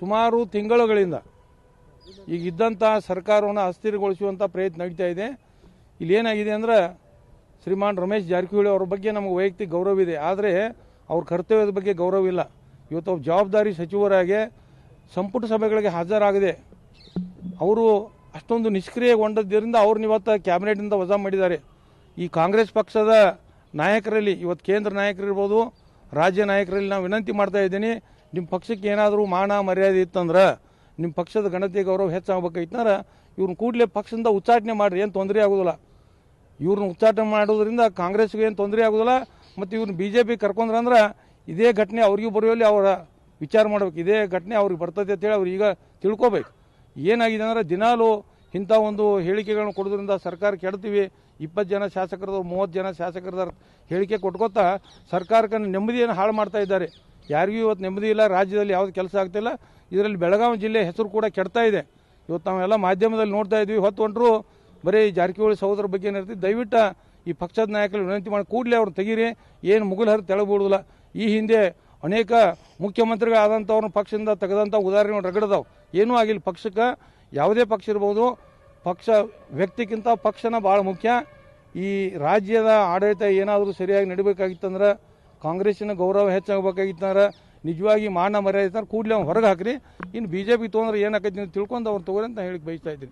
ಸುಮಾರು ತಿಂಗಳುಗಳಿಂದ ಈಗ ಇದ್ದಂಥ ಸರ್ಕಾರವನ್ನು ಅಸ್ಥಿರಗೊಳಿಸುವಂಥ ಪ್ರಯತ್ನ ನಡೀತಾ ಇದೆ. ಇಲ್ಲಿ ಏನಾಗಿದೆ ಅಂದ್ರೆ ಶ್ರೀಮಾನ್ ರಮೇಶ್ ಜಾರಕಿಹೊಳಿ ಅವ್ರ ಬಗ್ಗೆ ನಮಗೆ ವೈಯಕ್ತಿಕ ಗೌರವ ಇದೆ. ಆದರೆ ಅವ್ರ ಕರ್ತವ್ಯದ ಬಗ್ಗೆ ಗೌರವ ಇಲ್ಲ. ಇವತ್ತು ಅವ್ರ ಜವಾಬ್ದಾರಿ ಸಚಿವರಾಗಿ ಸಂಪುಟ ಸಭೆಗಳಿಗೆ ಹಾಜರಾಗದೆ ಅವರು ಅಷ್ಟೊಂದು ನಿಷ್ಕ್ರಿಯಗೊಂಡದ್ದರಿಂದ ಅವ್ರನ್ನ ಇವತ್ತು ಕ್ಯಾಬಿನೆಟ್ನಿಂದ ವಜಾ ಮಾಡಿದ್ದಾರೆ. ಈ ಕಾಂಗ್ರೆಸ್ ಪಕ್ಷದ ನಾಯಕರಲ್ಲಿ ಇವತ್ತು ಕೇಂದ್ರ ನಾಯಕರಿರ್ಬೋದು, ರಾಜ್ಯ ನಾಯಕರಲ್ಲಿ ನಾವು ವಿನಂತಿ ಮಾಡ್ತಾ ಇದ್ದೀನಿ. ನಿಮ್ಮ ಪಕ್ಷಕ್ಕೆ ಏನಾದರೂ ಮಾನ ಮರ್ಯಾದೆ ಇತ್ತಂದ್ರೆ ನಿಮ್ಮ ಪಕ್ಷದ ಗಣತಿ ಗೌರವ ಹೆಚ್ಚಾಗಬೇಕಾಯ್ತಂದ್ರೆ ಇವ್ರನ್ನ ಕೂಡಲೇ ಪಕ್ಷದಿಂದ ಉಚ್ಚಾಟನೆ ಮಾಡಿರಿ, ಏನು ತೊಂದರೆ ಆಗೋದಿಲ್ಲ. ಇವ್ರನ್ನ ಉಚ್ಚಾಟನೆ ಮಾಡೋದ್ರಿಂದ ಕಾಂಗ್ರೆಸ್ಗೆ ಏನು ತೊಂದರೆ ಆಗೋದಿಲ್ಲ, ಮತ್ತು ಇವ್ರನ್ನ ಬಿ ಜೆ ಪಿ ಕರ್ಕೊಂಡ್ರಂದ್ರೆ ಇದೇ ಘಟನೆ ಅವ್ರಿಗೂ ಬರೆಯೋಲ್ಲಿ ಅವರ ವಿಚಾರ ಮಾಡಬೇಕು, ಇದೇ ಘಟನೆ ಅವ್ರಿಗೆ ಬರ್ತದೆ ಅಂತೇಳಿ ಅವ್ರು ಈಗ ತಿಳ್ಕೊಬೇಕು. ಏನಾಗಿದೆ ಅಂದ್ರೆ ದಿನಾಲು ಇಂಥ ಒಂದು ಹೇಳಿಕೆಗಳನ್ನ ಕೊಡೋದ್ರಿಂದ ಸರ್ಕಾರ ಕೆಡ್ತೀವಿ, ಇಪ್ಪತ್ತು ಜನ ಶಾಸಕರದವ್ರು ಮೂವತ್ತು ಜನ ಶಾಸಕರದ ಹೇಳಿಕೆ ಕೊಟ್ಕೋತಾ ಸರ್ಕಾರಕ್ಕೆ ನೆಮ್ಮದಿಯನ್ನು ಹಾಳು ಮಾಡ್ತಾ ಇದ್ದಾರೆ. ಯಾರಿಗೂ ಇವತ್ತು ನೆಮ್ಮದಿ ಇಲ್ಲ, ರಾಜ್ಯದಲ್ಲಿ ಯಾವುದು ಕೆಲಸ ಆಗ್ತಿಲ್ಲ. ಇದರಲ್ಲಿ ಬೆಳಗಾವಿ ಜಿಲ್ಲೆ ಹೆಸರು ಕೂಡ ಕೆಡ್ತಾ ಇದೆ. ಇವತ್ತು ನಾವೆಲ್ಲ ಮಾಧ್ಯಮದಲ್ಲಿ ನೋಡ್ತಾ ಇದ್ವಿ, ಹೊತ್ತು ಹೊಂಟರು ಬರೀ ಜಾರಕಿಹೊಳಿ ಸಹೋದರ ಬಗ್ಗೆ ಏನಿರ್ತೀವಿ ದಯವಿಟ್ಟು ಈ ಪಕ್ಷದ ನಾಯಕರು ವಿನಂತಿ ಮಾಡಿ, ಕೂಡಲೇ ಅವ್ರು ತೆಗೀರಿ, ಏನು ಮುಗುಲ್ ಹರಿದು ಈ ಹಿಂದೆ ಅನೇಕ ಮುಖ್ಯಮಂತ್ರಿಗಳಾದಂಥವ್ರನ್ನ ಪಕ್ಷದಿಂದ ತೆಗೆದಂಥ ಉದಾಹರಣೆ ರಗಡದವು. ಏನೂ ಆಗಿಲ್ಲ ಪಕ್ಷಕ್ಕೆ, ಯಾವುದೇ ಪಕ್ಷ ಇರ್ಬೋದು. ಪಕ್ಷ ವ್ಯಕ್ತಿಗಿಂತ ಪಕ್ಷನ ಭಾಳ ಮುಖ್ಯ. ಈ ರಾಜ್ಯದ ಆಡಳಿತ ಏನಾದರೂ ಸರಿಯಾಗಿ ನಡಿಬೇಕಾಗಿತ್ತಂದ್ರೆ ಕಾಂಗ್ರೆಸ್ಸಿನ ಗೌರವ ಹೆಚ್ಚಾಗಬೇಕಾಗಿತ್ತಂದ್ರೆ ನಿಜವಾಗಿ ಮಾನ ಮರ್ಯಾದೆ ಕೂಡಲೇ ಅವ್ನು ಹೊರಗೆ ಹಾಕ್ರಿ. ಇನ್ನು ಬಿ ಜೆ ಪಿ ತೊಗೊಂಡ್ರೆ ಏನಾಕೈತಿ ತಿಳ್ಕೊಂಡು ಅವ್ರು ತೊಗೊಳಿ ಅಂತ ಹೇಳಿ ಬಯಸ್ತಾ ಇದ್ದೀನಿ.